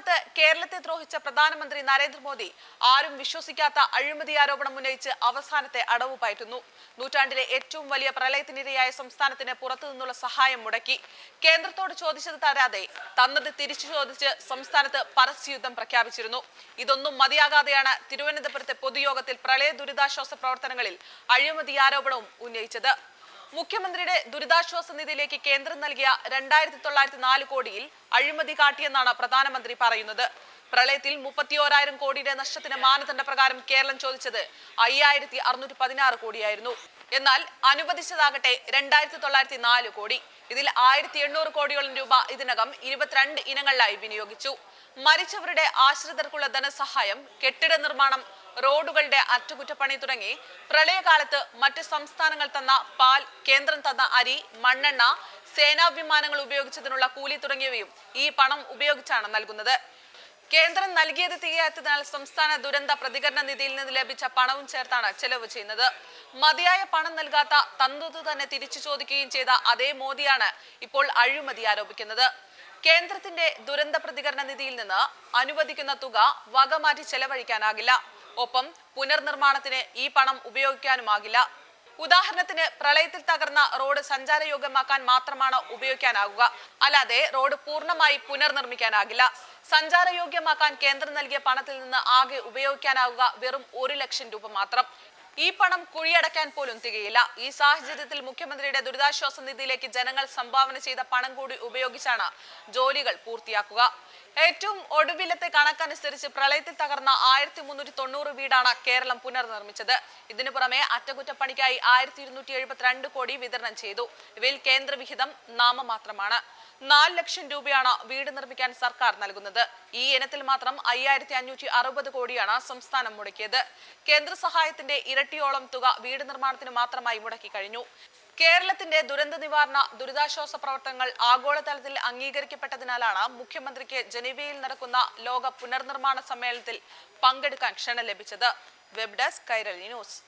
സംസ്ഥാനത്ത് കേരളത്തെ ദ്രോഹിച്ച പ്രധാനമന്ത്രി നരേന്ദ്രമോദി ആരും വിശ്വസിക്കാത്ത അഴിമതി ആരോപണം ഉന്നയിച്ച് അവസാനത്തെ അടവ് പയറ്റുന്നു. നൂറ്റാണ്ടിലെ ഏറ്റവും വലിയ പ്രളയത്തിനിരയായ സംസ്ഥാനത്തിന് പുറത്തു നിന്നുള്ള സഹായം മുടക്കി. കേന്ദ്രത്തോട് ചോദിച്ചത് തരാതെ തന്നത് തിരിച്ചു ചോദിച്ച് സംസ്ഥാനത്ത് പരസ്യയുദ്ധം പ്രഖ്യാപിച്ചിരുന്നു. ഇതൊന്നും മതിയാകാതെയാണ് തിരുവനന്തപുരത്തെ പൊതുയോഗത്തിൽ പ്രളയ ദുരിതാശ്വാസ പ്രവർത്തനങ്ങളിൽ അഴിമതി ആരോപണവും ഉന്നയിച്ചത്. മുഖ്യമന്ത്രിയുടെ ദുരിതാശ്വാസ നിധിയിലേക്ക് കേന്ദ്രം നൽകിയ രണ്ടായിരത്തി തൊള്ളായിരത്തി നാല് കോടിയിൽ അഴിമതി കാട്ടിയെന്നാണ് പ്രധാനമന്ത്രി പറയുന്നത്. പ്രളയത്തിൽ മുപ്പത്തിയോരായിരം കോടിയുടെ നഷ്ടത്തിന് മാനദണ്ഡ പ്രകാരം കേരളം ചോദിച്ചത് അയ്യായിരത്തി അറുന്നൂറ്റി പതിനാറ് കോടിയായിരുന്നു. എന്നാൽ അനുവദിച്ചതാകട്ടെ രണ്ടായിരത്തി തൊള്ളായിരത്തി നാല് കോടി. ഇതിൽ ആയിരത്തി എണ്ണൂറ് കോടിയോളം രൂപ ഇതിനകം ഇരുപത്തിരണ്ട് ഇനങ്ങളിലായി വിനിയോഗിച്ചു. മരിച്ചവരുടെ ആശ്രിതർക്കുള്ള ധനസഹായം കെട്ടിട നിർമ്മാണം റോഡുകളുടെ അറ്റകുറ്റപ്പണി തുടങ്ങി. പ്രളയകാലത്ത് മറ്റ് സംസ്ഥാനങ്ങൾ തന്ന പാൽ കേന്ദ്രം തന്ന അരി മണ്ണെണ്ണ സേനാ വിമാനങ്ങൾ ഉപയോഗിച്ചതിനുള്ള കൂലി തുടങ്ങിയവയും ഈ പണം ഉപയോഗിച്ചാണ് നൽകുന്നത്. കേന്ദ്രം നൽകിയത് തികയാത്തതിനാൽ സംസ്ഥാന ദുരന്ത പ്രതികരണ നിധിയിൽ നിന്ന് ലഭിച്ച പണവും ചേർത്താണ് ചെലവ് ചെയ്യുന്നത്. മതിയായ പണം നൽകാത്ത തന്തുത് തന്നെ തിരിച്ചു ചോദിക്കുകയും ചെയ്ത അതേ മോദിയാണ് ഇപ്പോൾ അഴിമതി ആരോപിക്കുന്നത്. കേന്ദ്രത്തിന്റെ ദുരന്ത പ്രതികരണ നിധിയിൽ നിന്ന് അനുവദിക്കുന്ന തുക വകമാറ്റി ചെലവഴിക്കാനാകില്ല. ഒപ്പം പുനർനിർമ്മാണത്തിന് ഈ പണം ഉപയോഗിക്കാനുമാകില്ല. ഉദാഹരണത്തിന് പ്രളയത്തിൽ തകർന്ന റോഡ് സഞ്ചാരയോഗ്യമാക്കാൻ മാത്രമാണ് ഉപയോഗിക്കാനാകുക. അല്ലാതെ റോഡ് പൂർണമായി പുനർനിർമ്മിക്കാനാകില്ല. സഞ്ചാരയോഗ്യമാക്കാൻ കേന്ദ്രം നൽകിയ പണത്തിൽ നിന്ന് ആകെ ഉപയോഗിക്കാനാവുക വെറും ഒരു ലക്ഷം രൂപ മാത്രം. ഈ പണം കുഴിയടക്കാൻ പോലും തികയില്ല. ഈ സാഹചര്യത്തിൽ മുഖ്യമന്ത്രിയുടെ ദുരിതാശ്വാസ നിധിയിലേക്ക് ജനങ്ങൾ സംഭാവന ചെയ്ത പണം കൂടി ഉപയോഗിച്ചാണ് ജോലികൾ പൂർത്തിയാക്കുക. ഏറ്റവും ഒടുവിലത്തെ കണക്കനുസരിച്ച് പ്രളയത്തിൽ തകർന്ന ആയിരത്തി മുന്നൂറ്റി തൊണ്ണൂറ് വീടാണ് കേരളം പുനർനിർമ്മിച്ചത്. ഇതിനു പുറമെ അറ്റകുറ്റപ്പണിക്കായി ആയിരത്തി ഇരുന്നൂറ്റി എഴുപത്തിരണ്ട് കോടി വിതരണം ചെയ്തു. ഇവയിൽ കേന്ദ്രവിഹിതം നാമമാത്രമാണ്. നാല് ലക്ഷം രൂപയാണ് വീട് നിർമ്മിക്കാൻ സർക്കാർ നൽകുന്നത്. ഈ ഇനത്തിൽ മാത്രം അയ്യായിരത്തി അഞ്ഞൂറ്റി അറുപത് കോടിയാണ് സംസ്ഥാനം മുടക്കിയത്. കേന്ദ്ര സഹായത്തിന്റെ ഇരട്ടിയോളം തുക വീട് നിർമ്മാണത്തിന് മാത്രമായി മുടക്കി കഴിഞ്ഞു. കേരളത്തിന്റെ ദുരന്ത നിവാരണ ദുരിതാശ്വാസ പ്രവർത്തനങ്ങൾ ആഗോളതലത്തിൽ അംഗീകരിക്കപ്പെട്ടതിനാലാണ് മുഖ്യമന്ത്രിക്ക് ജനീവയിൽ നടക്കുന്ന ലോക പുനർനിർമ്മാണ സമ്മേളനത്തിൽ പങ്കെടുക്കാൻ ക്ഷണം ലഭിച്ചത്. Web desk Kairali news.